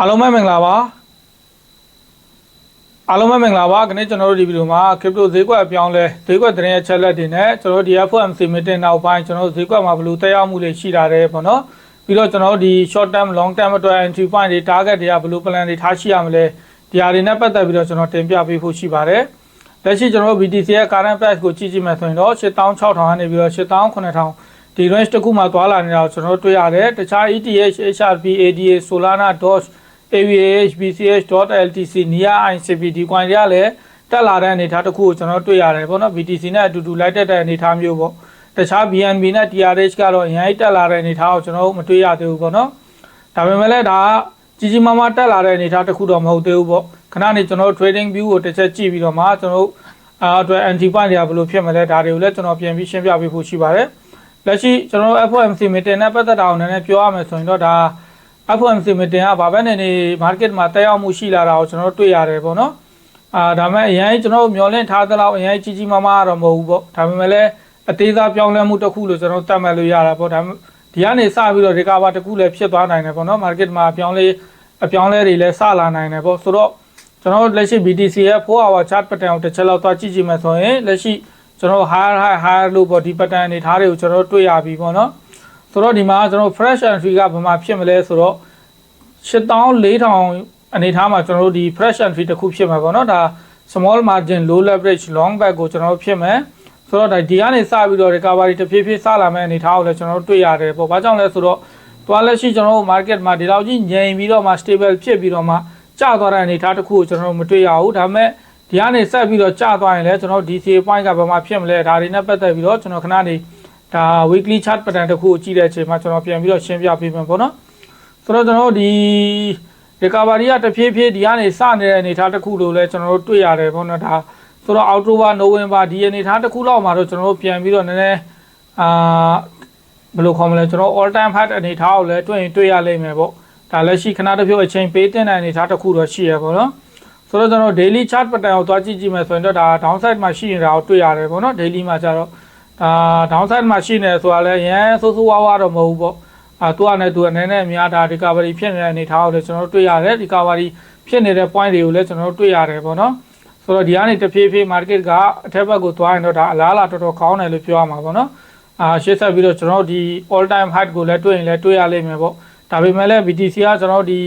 အားလုံးပဲမင်္ဂလာပါအားလုံးပဲမင်္ဂလာပါခဏကျွန်တော်တို့ဒီဗီဒီယိုမှာ crypto ဈေးကွက်အပြောင်းလဲဈေးကွက်သတင်းရဲ့ချက်လက်တွေနဲ့ကျွန်တော်တို့ဒီ FOMC meeting နောက်ပိုင်းကျွန်တော်တို့ဈေးကွက်မှာဘယ်လိုတက်ရောက်မှုတွေရှိလာတယ်ပေါ့နော်ပြီးတော့ကျွန်တော်တို့ဒီ short term long term အတွက် entry point တွေ target တွေကဘယ်လို plan တွေထားရှိရမလဲဒီဟာတွေနဲ့ပတ်သက်ပြီးတော့ကျွန်တော်တင်ပြပေးဖို့ရှိပါတယ်လက်ရှိကျွန်တော်တို့ BTC ရဲ့ current price ကိုကြည့်ကြည့်မယ်ဆိုရင်တော့8600ကနေပြီးတော့8900ဒီ range တစ်ခုမှာသွားလာနေတာကိုကျွန်တော်တို့တွေ့ရတယ်တခြား ETH HRP ADA Solana Doge AVAH BCH.LTC NIA ICP ဒီ coin တွေကလည်းတက်လာတဲ့အနေအထားတစ်ခုကိုကျွန်တော်တွေ့ရတယ်ပေါ့နော် BTC နဲ့အတူတူလိုက်တက်တဲ့အနေအထားမျိုးပေါ့တခြား BNB နဲ့ TRH ကတော့အရင်တက်လာတဲ့အနေအထားကိုကျွန်တော်တို့မတွေ့ရသေးဘူးပေါ့နော်ဒါပေမဲ့လည်းဒါကကြီးကြီးမားမားတက်လာတဲ့အနေအထားတစ်ခုတော့မဟုတ်သေးဘူးပေါ့ခဏနေကျွန်တော်တို့ trading view ကိုတစ်ချက်ကြည့်ပြီးတော့မှကျွန်တော်တို့အားအတွက် anti point တွေကဘယ်လိုဖြစ်မလဲဒါတွေကိုလည်းကျွန်တော်ပြန်ပြီးရှင်းပြပေးဖို့ရှိပါတယ်လက်ရှိကျွန်တော်တို့ FOMC meeting နဲ့ပတ်သက်တာအောင်နည်းနည်းပြောရမယ်ဆိုရင်တော့ဒါ FOMC meeting ကဘာပဲနေနေ market မှာတက်ရောက်မှုရှိလာတာကိုကျွန်တော်တို့တွေ့ရတယ်ပေါ့နော်အာဒါမဲ့အရင်ကျွန်တော်တို့မျောလင့်ထားသလောက်အရင်ကြီးကြီးမားမားတော့မဟုတ်ဘူးပေါ့ဒါပေမဲ့လည်းအသေးစားပြောင်းလဲမှုတစ်ခုလို့ကျွန်တော်တတ်မှတ်လို့ရတာပေါ့ဒါဒီကနေစပြီးတော့ recover တစ်ခုလည်းဖြစ်သွားနိုင်တယ်ပေါ့နော် market မှာအပြောင်းလဲအပြောင်းလဲတွေလည်းစလာနိုင်တယ်ပေါ့ဆိုတော့ကျွန်တော်တို့လက်ရှိ BTC ရဲ့4 hour chart pattern ကိုတစ်ချက်လောက်သွားကြည့်ကြည့်မယ်ဆိုရင်လက်ရှိကျွန်တော် higher high higher လို့ပေါ့ဒီ pattern အနေထားတွေကိုကျွန်တော်တို့တွေ့ရပြီပေါ့နော် ဆိုတော့ဒီမှာကျွန်တော် fresh entry ကဘာမှဖြစ်မလဲဆိုတော့8400အနေထားမှာကျွန်တော်တို့ဒီ fresh entry တစ်ခုဖြစ်မှာပေါ့နော်ဒါ small margin low leverage long back ကိုကျွန်တော်တို့ဖြစ်မယ်ဆိုတော့ဒါဒီကနေစပြီးတော့ recovery တဖြည်းဖြည်းစလာမယ့်အနေထားကိုလည်းကျွန်တော်တို့တွေ့ရတယ်ပေါ့ဘာကြောင့်လဲဆိုတော့တွားလက်ရှိကျွန်တော်တို့ market မှာဒီလောက်ကြီးငြိမ်ပြီးတော့မှ stable ဖြစ်ပြီးတော့မှကျသွားတဲ့အနေထားတစ်ခုကိုကျွန်တော်တို့မတွေ့ရဘူးဒါပေမဲ့ဒီကနေဆက်ပြီးတော့ကျသွားရင်လည်းကျွန်တော်တို့ DCA point ကဘာမှဖြစ်မလဲဒါတွေနဲ့ပတ်သက်ပြီးတော့ကျွန်တော်ခဏနေ ဒါ weekly chart pattern တစ်ခုကိုကြည့်တဲ့အချိန်မှာကျွန်တော်ပြန်ပြီးတော့ရှင်းပြပေးမယ်ပေါ့နော်ဆိုတော့ကျွန်တော်တို့ဒီ recovery ကတဖြည်းဖြည်းဒီကနေစနေတဲ့အနေအထားတစ်ခုလို့လည်းကျွန်တော်တို့တွေ့ရတယ်ပေါ့နော်ဒါဆိုတော့အောက်တိုဘာနိုဝင်ဘာဒီအနေအထားတစ်ခုလောက်မှာတော့ကျွန်တော်တို့ပြန်ပြီးတော့နည်းနည်းအာဘယ်လိုခေါ်မလဲကျွန်တော် all time high အနေအထားကိုလည်းတွေ့ရင်တွေ့ရလိမ့်မယ်ပေါ့ဒါလည်းရှိခဏတစ်ဖြုတ်အချိန်ပေးတင်တဲ့အနေအထားတစ်ခုတော့ရှိရပေါ့နော်ဆိုတော့ကျွန်တော် daily chart pattern ကိုသွားကြည့်ကြည့်မယ်ဆိုရင်တော့ဒါ downside မှာရှိနေတာကိုတွေ့ရတယ်ပေါ့နော် daily မှာကျတော့ ဒါ downside မှာရှိနေဆိုတာလည်းရန်ဆိုးဆိုးဝါးဝါတော့မဟုတ်ဘူးပေါ့အာသူကလည်းသူအနေနဲ့များဒါ recovery ဖြစ်နေတဲ့အနေအထားကိုလည်းကျွန်တော်တို့တွေ့ရတယ် recovery ဖြစ်နေတဲ့ point တွေကိုလည်းကျွန်တော်တို့တွေ့ရတယ်ပေါ့နော်ဆိုတော့ဒီကနေတဖြည်းဖြည်း market ကအထက်ဘက်ကိုသွားရင်တော့ဒါအလားအလာတော်တော်ကောင်းတယ်လို့ပြောရမှာပေါ့နော်အာရှေ့ဆက်ပြီးတော့ကျွန်တော်တို့ဒီ all time high ကိုလည်းတွေ့ရင်လည်းတွေ့ရလိမ့်မယ်ပေါ့ဒါပေမဲ့လည်း BTC ကကျွန်တော်တို့ဒီ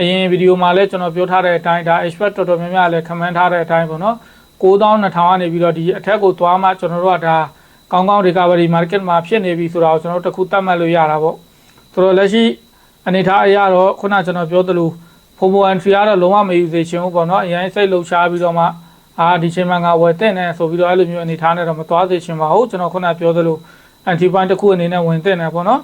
အရင်ဗီဒီယိုမှာလည်းကျွန်တော်ပြောထားတဲ့အတိုင်းဒါ expert တော်တော်များများလည်း comment ထားတဲ့အတိုင်းပေါ့နော်9200ကနေပြီးတော့ဒီအထက်ကိုသွားမှကျွန်တော်တို့ကဒါ ကောင်းကောင်း recovery market မှာဖြစ်နေပြီဆိုတာကိုကျွန်တော်တို့တခုသတ်မှတ်လို့ရတာပေါ့ဆိုတော့လက်ရှိအနေထားအရတော့ခုနကျွန်တော်ပြောသလို FOMO entry ကတော့လုံးဝမယူစေချင်ဘူးပေါ့နော်အရင်စိတ်လှုပ်ရှားပြီးတော့မှအာဒီချိန်မှာငါဝယ်တဲ့နေဆိုပြီးတော့အဲ့လိုမျိုးအနေထားနဲ့တော့မသွားစေချင်ပါဘူးကျွန်တော်ခုနပြောသလို anti point တစ်ခုအနေနဲ့ဝင်တဲ့နေပေါ့နော်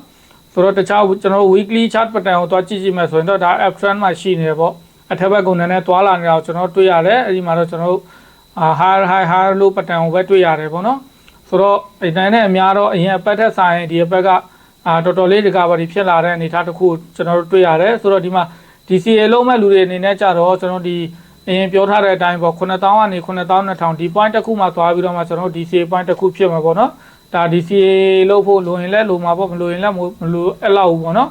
ဆိုတော့တခြားကျွန်တော် weekly chart pattern ကိုသွားကြည့်ကြည့်မယ်ဆိုရင်တော့ဒါ uptrend မှာရှိနေတယ်ပေါ့အထက်ဘက်ကုန်နည်းနည်းသွားလာနေတာကိုကျွန်တော်တွေ့ရတယ်အဲ့ဒီမှာတော့ကျွန်တော်အာ high high high low pattern ကိုပဲတွေ့ရတယ်ပေါ့နော် ဆိုတော့ဒီတိုင်းနဲ့အများတော့အရင်အပတ်ထက်ဆိုင်ဒီအပတ်ကအာတော်တော်လေး recovery ဖြစ်လာတဲ့အနေအထားတစ်ခုကျွန်တော်တို့တွေ့ရတယ်ဆိုတော့ဒီမှာ DCA လုံးမဲ့လူတွေအနေနဲ့ကြတော့ကျွန်တော်ဒီအရင်ပြောထားတဲ့အတိုင်းပေါ့9000ကနေ9200ဒီ point တစ်ခုမှသွားပြီးတော့မှကျွန်တော် DCA point တစ်ခုဖြစ်မှာပေါ့နော်ဒါ DCA လို့ဖို့လိုရင်လည်းလိုမှာပေါ့မလိုရင်လည်းမလိုအဲ့လောက်ဘူးပေါ့နော်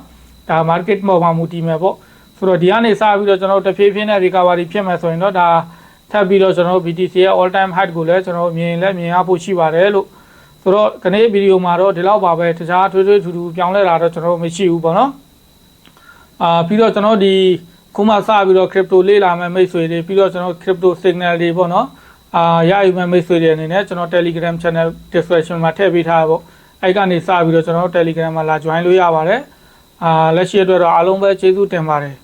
ဒါ market ပေါ်မှာမူတည်မယ်ပေါ့ဆိုတော့ဒီကနေစပြီးတော့ကျွန်တော်တဖြည်းဖြည်းနဲ့ recovery ဖြစ်မယ်ဆိုရင်တော့ဒါ ထပ်ပြီးတော့ကျွန်တော် BTC ရဲ့ all time high ကိုလည်းကျွန်တော်မြင်လည်းမြင်ရဖို့ရှိပါတယ်လို့ဆိုတော့ခနေ့ဗီဒီယိုမှာတော့ဒီလောက်ပါပဲတခြားထွေးထွေးထူထူပြောင်းလဲတာတော့ကျွန်တော်မရှိဘူးပေါ့နော်အာပြီးတော့ကျွန်တော်ဒီခုမှစပြီးတော့ crypto လေ့လာမယ်မိတ်ဆွေတွေပြီးတော့ကျွန်တော် crypto signal တွေပေါ့နော်အာရယူမဲ့မိတ်ဆွေတွေအနေနဲ့ကျွန်တော် Telegram channel description မှာထည့်ပေးထားပါပေါ့အဲ့ကနေစပြီးတော့ကျွန်တော် Telegram မှာလာ join လို့ရပါတယ်အာလက်ရှိအတွက်တော့အားလုံးပဲကျေးဇူးတင်ပါတယ်